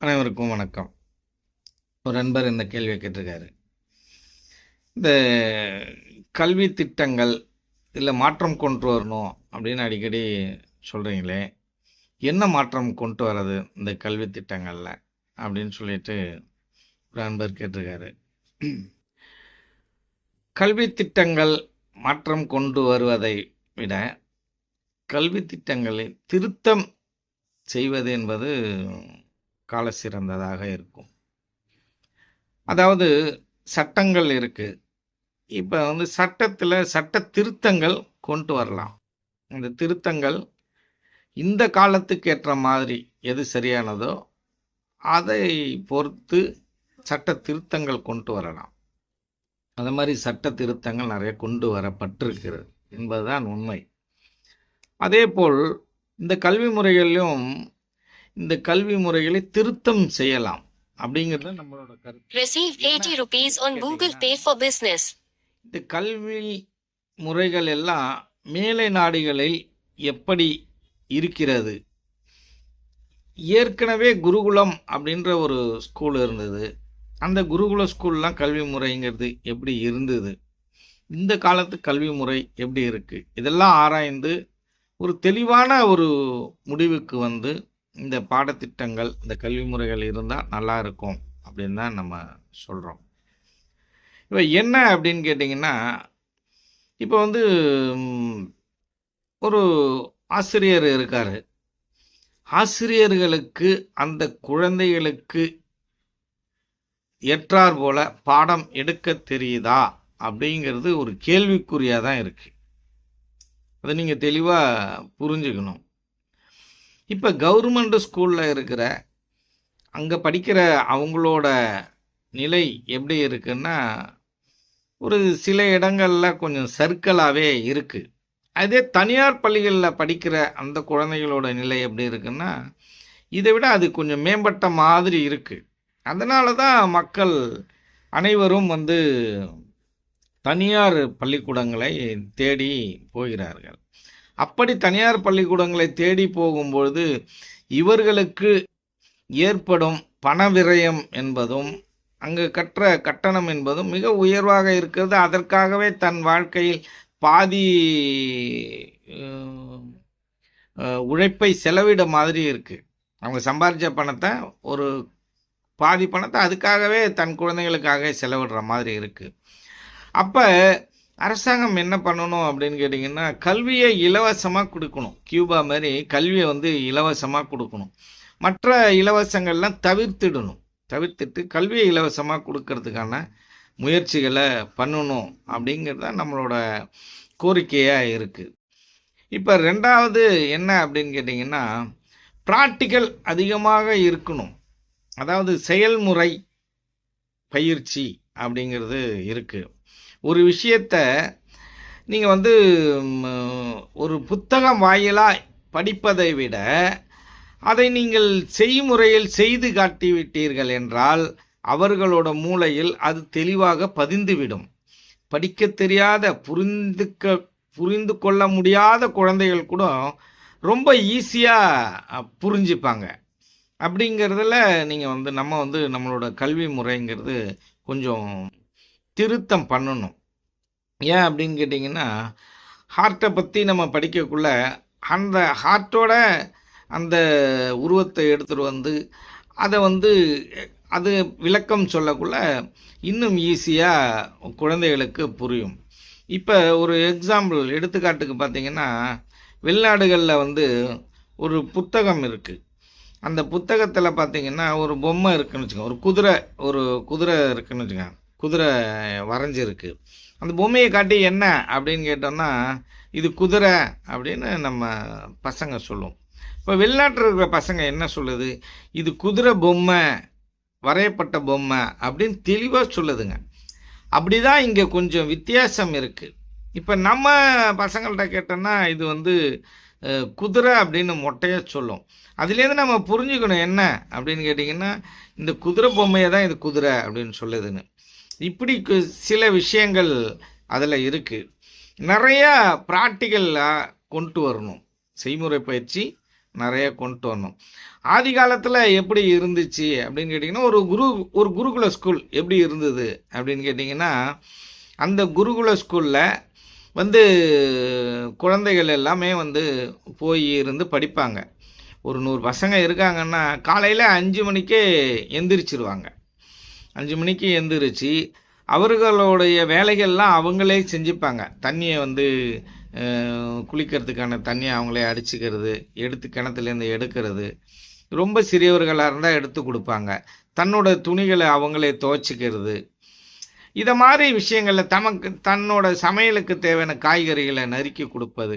அனைவருக்கும் வணக்கம். ஒரு நண்பர் இந்த கேள்வியை கேட்டிருக்காரு. இந்த கல்வி திட்டங்கள் இல்லை மாற்றம் கொண்டு வரணும் அப்படின்னு அடிக்கடி சொல்கிறீங்களே என்ன மாற்றம் கொண்டு வர்றது இந்த கல்வி திட்டங்களில் அப்படின்னு சொல்லிட்டு ஒரு நண்பர் கேட்டிருக்காரு. கல்வி திட்டங்கள் மாற்றம் கொண்டு வருவதை விட கல்வி திட்டங்களை திருத்தம் செய்வது என்பது கால சிறந்ததாக இருக்கும். அதாவது சட்டங்கள் இருக்கு. இப்போ வந்து சட்டத்தில் சட்ட திருத்தங்கள் கொண்டு வரலாம். அந்த திருத்தங்கள் இந்த காலத்துக்கு ஏற்ற மாதிரி எது சரியானதோ அதை பொறுத்து சட்ட திருத்தங்கள் கொண்டு வரலாம். அந்த மாதிரி சட்ட திருத்தங்கள் நிறைய கொண்டு வரப்பட்டிருக்கிறது என்பதுதான் உண்மை. அதே போல் இந்த கல்வி முறைகளிலும் இந்த கல்வி முறைகளை திருத்தம் செய்யலாம். அப்படிங்கிறது நம்மளோட கருத்து. Receive 80 rupees on Google Pay for Business. இந்த கல்வி முறைகள் எல்லாம் மேலை நாடுகளில் எப்படி இருக்கிறது? ஏற்கனவே குருகுலம் அப்படின்ற ஒரு ஸ்கூல் இருந்தது. அந்த குருகுல ஸ்கூல்லாம் கல்வி முறைங்கிறது எப்படி இருந்தது? இந்த காலத்து கல்வி முறை எப்படி இருக்குது இதெல்லாம் ஆராய்ந்து ஒரு தெளிவான ஒரு முடிவுக்கு வந்து இந்த பாடத்திட்டங்கள் இந்த கல்வி முறைகள் இருந்தால் நல்லா இருக்கும் அப்படின்னு தான் நம்ம சொல்கிறோம் இப்போ என்ன அப்படின்னு கேட்டிங்கன்னா இப்போ வந்து ஒரு ஆசிரியர் இருக்கார். ஆசிரியர்களுக்கு அந்த குழந்தைகளுக்கு ஏற்றார் போல பாடம் எடுக்க தெரியுதா அப்படிங்கிறது ஒரு கேள்விக்குறியாக தான் இருக்குது அதை நீங்கள் தெளிவாக புரிஞ்சுக்கணும். இப்போ கவர்மெண்ட் ஸ்கூலில் இருக்கிற அங்கே படிக்கிற அவங்களோட நிலை எப்படி இருக்குன்னா ஒரு சில இடங்களில் கொஞ்சம் சர்க்கிளாகவே இருக்குது அதே தனியார் பள்ளிகளில் படிக்கிற அந்த குழந்தைகளோட நிலை எப்படி இருக்குன்னா இதை விட அது கொஞ்சம் மேம்பட்ட மாதிரி இருக்குது அதனால தான் மக்கள் அனைவரும் வந்து தனியார் பள்ளிக்கூடங்களை தேடி போகிறார்கள். அப்படி தனியார் பள்ளிக்கூடங்களை தேடி போகும்பொழுது இவர்களுக்கு ஏற்படும் பண விரயம் என்பதும் அங்கு கற்ற கட்டணம் என்பதும் மிக உயர்வாக இருக்கிறது. அதற்காகவே தன் வாழ்க்கையில் பாதி உழைப்பை செலவிட மாதிரி இருக்குது அவங்க சம்பாதிச்ச பணத்தை ஒரு பாதி பணத்தை அதுக்காகவே தன் குழந்தைகளுக்காக செலவிடுற மாதிரி இருக்குது அப்போ அரசாங்கம் என்ன பண்ணணும் அப்படின்னு கேட்டிங்கன்னா கல்வியை இலவசமாக கொடுக்கணும். கியூபா மாதிரி கல்வியை வந்து இலவசமாக கொடுக்கணும். மற்ற இலவசங்கள்லாம் தவிர்த்திடணும். தவிர்த்துட்டு கல்வியை இலவசமாக கொடுக்கறதுக்கான முயற்சிகளை பண்ணணும் அப்படிங்கிறது தான் நம்மளோட கோரிக்கையாக இருக்குது இப்போ ரெண்டாவது என்ன அப்படின்னு கேட்டிங்கன்னா ப்ராக்டிக்கல் அதிகமாக இருக்கணும். அதாவது செயல்முறை பயிற்சி அப்படிங்கிறது இருக்குது ஒரு விஷயத்த நீங்கள் வந்து ஒரு புத்தகம் வாயிலாக படிப்பதை விட அதை நீங்கள் செய்முறையில் செய்து காட்டிவிட்டீர்கள் என்றால் அவர்களோட மூளையில் அது தெளிவாக பதிந்துவிடும். படிக்க தெரியாத புரிந்துக்க புரிந்து கொள்ள முடியாத குழந்தைகள் கூட ரொம்ப ஈஸியாக புரிஞ்சுப்பாங்க. அப்படிங்கிறதுல நீங்கள் வந்து நம்ம வந்து நம்மளோட கல்வி முறைங்கிறது கொஞ்சம் திருத்தம் பண்ணணும். ஏன் அப்படின்னு கேட்டிங்கன்னா ஹார்ட்டை பற்றி நம்ம படிக்கக்குள்ள அந்த ஹார்ட்டோட அந்த உருவத்தை எடுத்துகிட்டு வந்து அதை வந்து அது விளக்கம் சொல்லக்குள்ள இன்னும் ஈஸியாக குழந்தைகளுக்கு புரியும். இப்போ ஒரு எக்ஸாம்பிள் எடுத்துக்காட்டுக்கு பார்த்திங்கன்னா வெளிநாடுகளில் வந்து ஒரு புத்தகம் இருக்குது அந்த புத்தகத்தில் பார்த்திங்கன்னா ஒரு பொம்மை இருக்குன்னு வச்சுக்கோங்க ஒரு குதிரை ஒரு குதிரை இருக்குன்னு வச்சுக்கோங்க. குதிரை வரைஞ்சிருக்கு. அந்த பொம்மையை காட்டி என்ன அப்படின்னு கேட்டோம்னா இது குதிரை அப்படின்னு நம்ம பசங்க சொல்லும் இப்போ வெளிநாட்டில் இருக்கிற பசங்க என்ன சொல்லுது? இது குதிரை பொம்மை வரையப்பட்ட பொம்மை அப்படின்னு தெளிவாக சொல்லுதுங்க. அப்படி தான் இங்கே கொஞ்சம் வித்தியாசம் இருக்குது இப்போ நம்ம பசங்கள்கிட்ட கேட்டோன்னா இது வந்து குதிரை அப்படின்னு மொட்டையாக சொல்லும். அதுலேருந்து நம்ம புரிஞ்சுக்கணும் என்ன அப்படின்னு கேட்டிங்கன்னா இந்த குதிரை பொம்மையை தான் இது குதிரை அப்படின்னு சொல்லுதுன்னு. இப்படி கு- சில விஷயங்கள் அதில் இருக்குது நிறையா ப்ராக்டிக்கலாக கொண்டு வரணும். செய்முறை பயிற்சி நிறைய கொண்டு வரணும். ஆதி காலத்தில் எப்படி இருந்துச்சு அப்படின்னு கேட்டிங்கன்னா ஒரு குரு ஒரு குருகுல ஸ்கூல் எப்படி இருந்தது அப்படின்னு கேட்டிங்கன்னா அந்த குருகுல ஸ்கூலில் வந்து குழந்தைகள் எல்லாமே வந்து போய் இருந்து படிப்பாங்க. ஒரு நூறு பசங்க இருக்காங்கன்னா காலையில் அஞ்சு மணிக்கே எந்திரிச்சிருவாங்க. அஞ்சு மணிக்கு எந்திரிச்சு அவர்களுடைய வேலைகள்லாம் அவங்களே செஞ்சுப்பாங்க. தண்ணியை வந்து குளிக்கிறதுக்கான தண்ணியை அவங்களே அடிச்சுக்கிறது எடுத்து கிணத்துலேருந்து எடுக்கிறது. ரொம்ப சிறியவர்களாக இருந்தால் எடுத்து கொடுப்பாங்க. தன்னோட துணிகளை அவங்களே துவைச்சிக்கிறது. இதை மாதிரி விஷயங்களில் தமக்கு தன்னோட சமையலுக்கு தேவையான காய்கறிகளை நறுக்கி கொடுப்பது.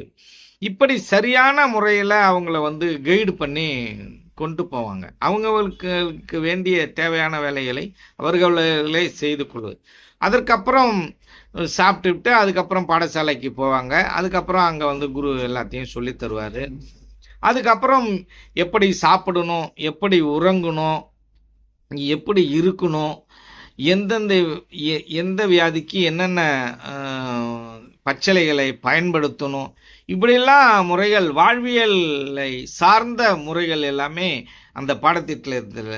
இப்படி சரியான முறையில் அவங்கள வந்து கைடு பண்ணி கொண்டு போவாங்க. அவங்களுக்கு வேண்டிய தேவையான வேலைகளை அவர்களே செய்து கொள்வது. அதற்கப்புறம் சாப்பிட்டுவிட்டு அதுக்கப்புறம் பாடசாலைக்கு போவாங்க. அதுக்கப்புறம் அங்கே வந்து குரு எல்லாத்தையும் சொல்லி தருவார். அதுக்கப்புறம் எப்படி சாப்பிடணும் எப்படி உறங்கணும் எப்படி இருக்கணும் எந்தெந்த எ- எந்த வியாதிக்கு என்னென்ன பச்சலைகளை பயன்படுத்தணும் இப்படியெல்லாம் முறைகள் வாழ்வியலை சார்ந்த முறைகள் எல்லாமே அந்த பாடத்திட்டத்தில்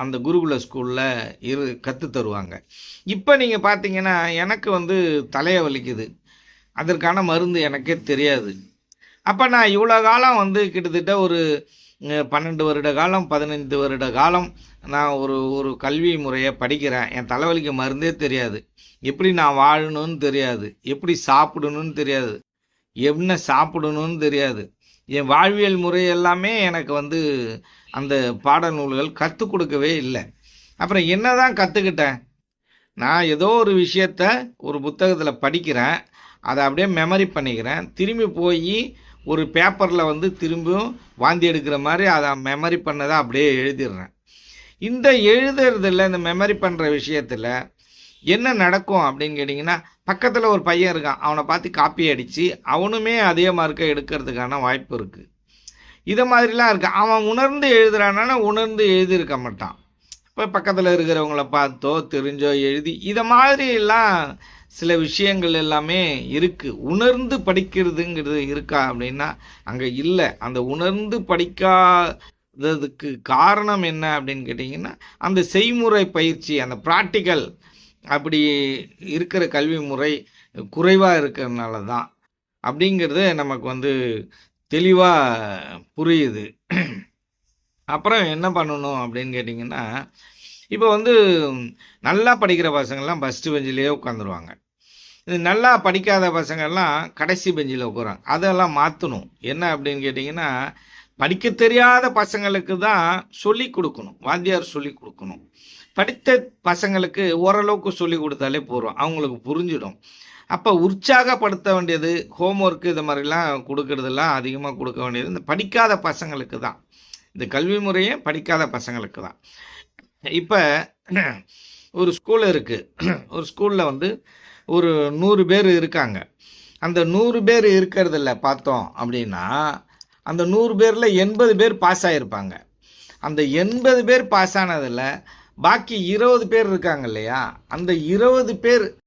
அந்த குருகுல ஸ்கூலில் இரு கற்று தருவாங்க. இப்போ நீங்கள் பார்த்தீங்கன்னா எனக்கு வந்து தலையை வலிக்குது. அதற்கான மருந்து எனக்கே தெரியாது. அப்போ நான் இவ்வளோ காலம் வந்து கிட்டத்தட்ட ஒரு பன்னெண்டு வருட காலம் பதினைந்து வருட காலம் நான் ஒரு ஒரு கல்வி முறையை படிக்கிறேன். என் தலைவலிக்கு மருந்தே தெரியாது. எப்படி நான் வாழணும்னு தெரியாது. எப்படி சாப்பிடணும்னு தெரியாது. என்ன சாப்பிடணும்னு தெரியாது. என் வாழ்வியல் முறை எல்லாமே எனக்கு வந்து அந்த பாடநூல்கள் கற்றுக் கொடுக்கவே இல்லை. அப்புறம் என்ன தான் கற்றுக்கிட்டேன் நான் ஏதோ ஒரு விஷயத்த ஒரு புத்தகத்தில் படிக்கிறேன். அதை அப்படியே மெமரி பண்ணிக்கிறேன். திரும்பி போய் ஒரு பேப்பரில் வந்து திரும்பியும் வாந்தி எடுக்கிற மாதிரி அதை மெமரி பண்ணதை அப்படியே எழுதிடுறேன். இந்த எழுதுறதில் இந்த மெமரி பண்ணுற விஷயத்தில் என்ன நடக்கும் அப்படின்னு கேட்டிங்கன்னா பக்கத்தில் ஒரு பையன் இருக்கான். அவனை பார்த்து காப்பி அடித்து அவனுமே அதே மார்க்கை எடுக்கிறதுக்கான வாய்ப்பு இருக்குது இதை மாதிரிலாம் இருக்கு. அவன் உணர்ந்து எழுதுறானா உணர்ந்து எழுதியிருக்க மாட்டான். இப்போ பக்கத்தில் இருக்கிறவங்கள பார்த்தோ தெரிஞ்சோ எழுதி இதை மாதிரிலாம் சில விஷயங்கள் எல்லாமே இருக்குது உணர்ந்து படிக்கிறதுங்கிறது இருக்கா அப்படின்னா அங்கே இல்லை. அந்த உணர்ந்து படிக்காததுக்கு காரணம் என்ன அப்படின்னு கேட்டிங்கன்னா அந்த செய்முறை பயிற்சி அந்த ப்ராக்டிக்கல் அப்படி இருக்கிற கல்வி முறை குறைவாக இருக்கிறதுனால தான் அப்படிங்கிறது நமக்கு வந்து தெளிவாக புரியுது. அப்புறம் என்ன பண்ணணும் அப்படின்னு கேட்டிங்கன்னா இப்போ வந்து நல்லா படிக்கிற பசங்கள்லாம் ஃபஸ்ட்டு பெஞ்சிலேயே உட்காந்துருவாங்க. இது நல்லா படிக்காத பசங்கள்லாம் கடைசி பெஞ்சில் உட்காராங்க அதெல்லாம் மாற்றணும் என்ன அப்படின்னு கேட்டிங்கன்னா படிக்க தெரியாத பசங்களுக்கு தான் சொல்லி கொடுக்கணும். வாத்தியார் சொல்லி கொடுக்கணும். படித்த பசங்களுக்கு ஓரளவுக்கு சொல்லி கொடுத்தாலே போதும். அவங்களுக்கு புரிஞ்சிடும். அப்போ உற்சாகப்படுத்த வேண்டியது ஹோம்ஒர்க்கு இது மாதிரிலாம் கொடுக்கறதெல்லாம் அதிகமாக கொடுக்க வேண்டியது இந்த படிக்காத பசங்களுக்கு தான். இந்த கல்வி முறையே படிக்காத பசங்களுக்கு தான். இப்போ ஒரு ஸ்கூல் இருக்குது ஒரு ஸ்கூலில் வந்து ஒரு நூறு பேர் இருக்காங்க. அந்த நூறு பேர் இருக்கிறதுல பார்த்தோம் அப்படின்னா அந்த நூறு பேரில் எண்பது பேர் பாஸ் ஆகிருப்பாங்க அந்த எண்பது பேர் பாஸ் ஆனதில் பாக்கி இருபது பேர் இருக்காங்க இல்லையா? அந்த இருபது பேர்